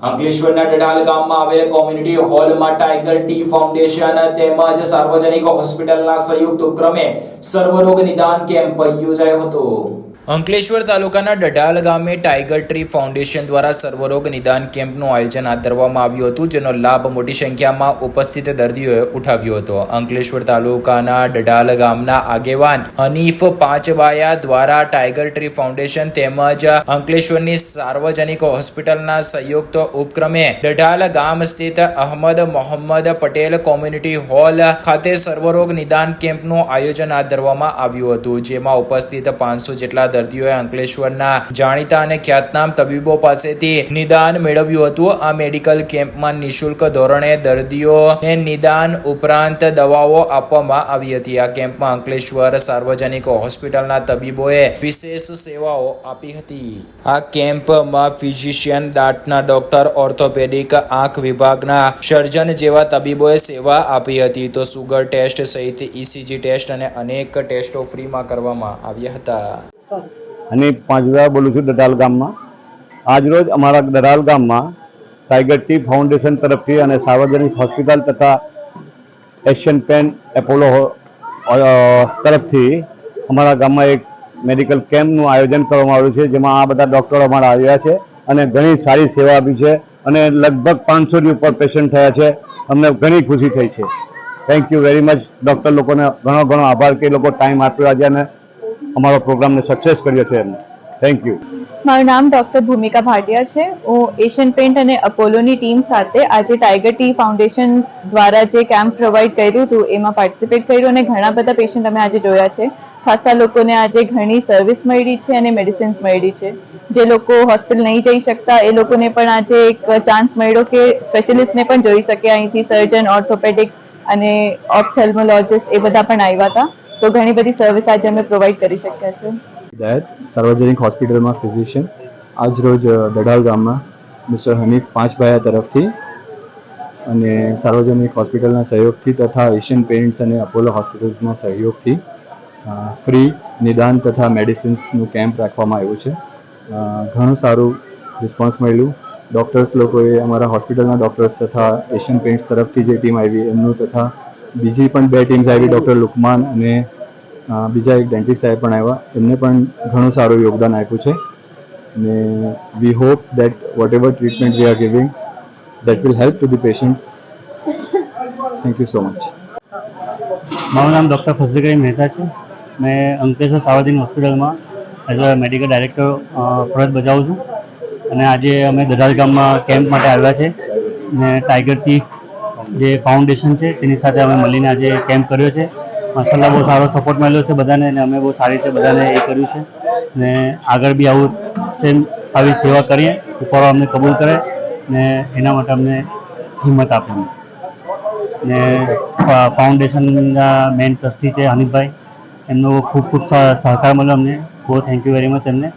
અંકલેશ્વરના ડઢાલ ગામમાં આવેલ કોમ્યુનિટી હોલમાં ટાઈગર ટી ફાઉન્ડેશન તેમજ સાર્વજનિક હોસ્પિટલના સંયુક્ત ઉપક્રમે સર્વરોગ નિદાન કેમ્પ યોજાયો હતો. અંકલેશ્વર તાલુકાના ડઢાલ ગામે ટાઈગર ટ્રી ફાઉન્ડેશન દ્વારા સર્વરોગ નિદાન કેમ્પનું આયોજન હાથ ધરવામાં આવ્યું હતું, જેનો લાભ મોટી સંખ્યામાં ઉપસ્થિત દર્દીઓએ ઉઠાવ્યો હતો. અંકલેશ્વર તાલુકાના ડઢાલ ગામના આગેવાન હનીફ પાંચવાયા દ્વારા ટાઈગર ટ્રી ફાઉન્ડેશન તેમજ અંકલેશ્વરની સાર્વજનિક હોસ્પિટલના સંયુક્ત ઉપક્રમે ડઢાલ ગામ સ્થિત અહમદ મોહમ્મદ પટેલ કોમ્યુનિટી હોલ ખાતે સર્વરોગ નિદાન કેમ્પનું આયોજન હાથ ધરવામાં આવ્યું હતું, જેમાં ઉપસ્થિત પાંચસો જેટલા દર્દીઓએ અંકલેશ્વરના જાણીતા અને ખ્યાતનામ તબીબો પાસેથી નિદાન મેળવ્યું હતું. આ મેડિકલ કેમ્પમાં નિઃશુલ્ક ધોરણે દર્દીઓને નિદાન ઉપરાંત દવાઓ આપવામાં આવી હતી. આ કેમ્પમાં અંકલેશ્વર સાર્વજનિક હોસ્પિટલના તબીબોએ વિશેષ સેવાઓ આપી હતી. આ કેમ્પમાં ફિઝિશિયન, દાંતના ડોક્ટર, ઓર્થોપેડિક, આંખ વિભાગના સર્જન જેવા તબીબોએ સેવા આપી હતી. તો સુગર ટેસ્ટ સહિત ઇસીજી ટેસ્ટ અને અનેક ટેસ્ટો ફ્રીમાં કરવામાં આવ્યા હતા. અને પાંચવા બોલું છું દટાલ ગામમાં. આજરોજ અમારા દડાલ ગામમાં ટાઈગર ટી ફાઉન્ડેશન તરફથી અને સાર્વજનિક હોસ્પિટલ તથા એશિયન પેન એપોલો તરફથી અમારા ગામમાં એક મેડિકલ કેમ્પનું આયોજન કરવામાં આવ્યું છે, જેમાં આ બધા ડૉક્ટરો અમારા આવ્યા છે અને ઘણી સારી સેવા આપી છે અને લગભગ પાંચસોની ઉપર પેશન્ટ થયા છે. અમને ઘણી ખુશી થઈ છે. Thank you very much doctor લોકોને ઘણો ઘણો આભાર કે લોકો ટાઈમ આપ્યો આજે અને અમારો પ્રોગ્રામને સક્સેસ કર્યો છે થેન્ક યુ મારું નામ ડોક્ટર ભૂમિકા ભાટિયા છે. હું એશિયન પેન્ટ અને અપોલોની ટીમ સાથે આજે ટાઈગર ટી ફાઉન્ડેશન દ્વારા જે કેમ્પ પ્રોવાઈડ કર્યું હતું, એમાં પાર્ટિસિપેટ કર્યું અને ઘણા બધા પેશન્ટ અમે આજે જોયા છે. ખાસા લોકોને આજે ઘણી સર્વિસ મળી છે અને મેડિસિન્સ મળી છે. જે લોકો હોસ્પિટલ નહીં જઈ શકતા, એ લોકોને પણ આજે એક ચાન્સ મળ્યો કે સ્પેશિયલિસ્ટને પણ જોઈ શકે. અહીંથી સર્જન ઓર્થોપેડિક અને ઓપ્થેલ્મોલોજીસ્ટ એ બધા પણ આવ્યા હતા. તો ઘણી બધી સર્વિસ આજે અમે પ્રોવાઈડ કરી શક્યા છે. હિદાયત સાર્વજનિક હોસ્પિટલમાં ફિઝિશિયન આજ રોજ અ, દડાલ ગામમાં મિસ્ટર હનીફ પાંચભાયા તરફથી અને સાર્વજનિક હોસ્પિટલના સહયોગથી તથા એશિયન પેઇન્ટ્સ અને અપોલો હોસ્પિટલ્સના સહયોગથી ફ્રી નિદાન તથા મેડિસિન્સનું કેમ્પ રાખવામાં આવ્યું છે. ઘણું સારું રિસ્પોન્સ મળ્યું. ડૉક્ટર્સ લોકોએ અમારા હોસ્પિટલના ડૉક્ટર્સ તથા એશિયન પેન્ટ્સ તરફથી જે ટીમ આવી એમનું તથા બીજી પણ બે ટીમ્સ આવી ડૉક્ટર લુકમાન અને બીજા એક ડેન્ટિસ્ટ સાહેબ પણ આવ્યા. એમને પણ ઘણું સારું યોગદાન આપ્યું છે. અને we hope that whatever treatment we are giving that will help to the patients thank you so much મારું નામ ડૉક્ટર ફઝલગરી મહેતા છે. મેં અંકલેશ્વર સાવરદીન હોસ્પિટલમાં એઝ અ મેડિકલ ડાયરેક્ટર ફરજ બજાવું છું. અને આજે અમે દરાલ ગામમાં કેમ્પ માટે આવ્યા છે. ને ટાઈગરથી જે ફાઉન્ડેશન છે, તેની સાથે અમે મળીને આજે કેમ્પ કર્યો છે. માશાલ્લાહ બહુ સારો સપોર્ટ મળ્યો છે બધાને અને અમે બહુ સારી રીતે બધાને એ કર્યું છે. ને આગળ બી આવું સેમ આવી સેવા કરીએ ઉપર અમને કબૂલ કરે ને એના માટે અમને હિંમત આપે ને ફાઉન્ડેશનના મેન ટ્રસ્ટી છે હનીફભાઈ. એમનો ખૂબ ખૂબ સહકાર મળ્યો અમને. બહુ થેન્ક યુ વેરી મચ એમને.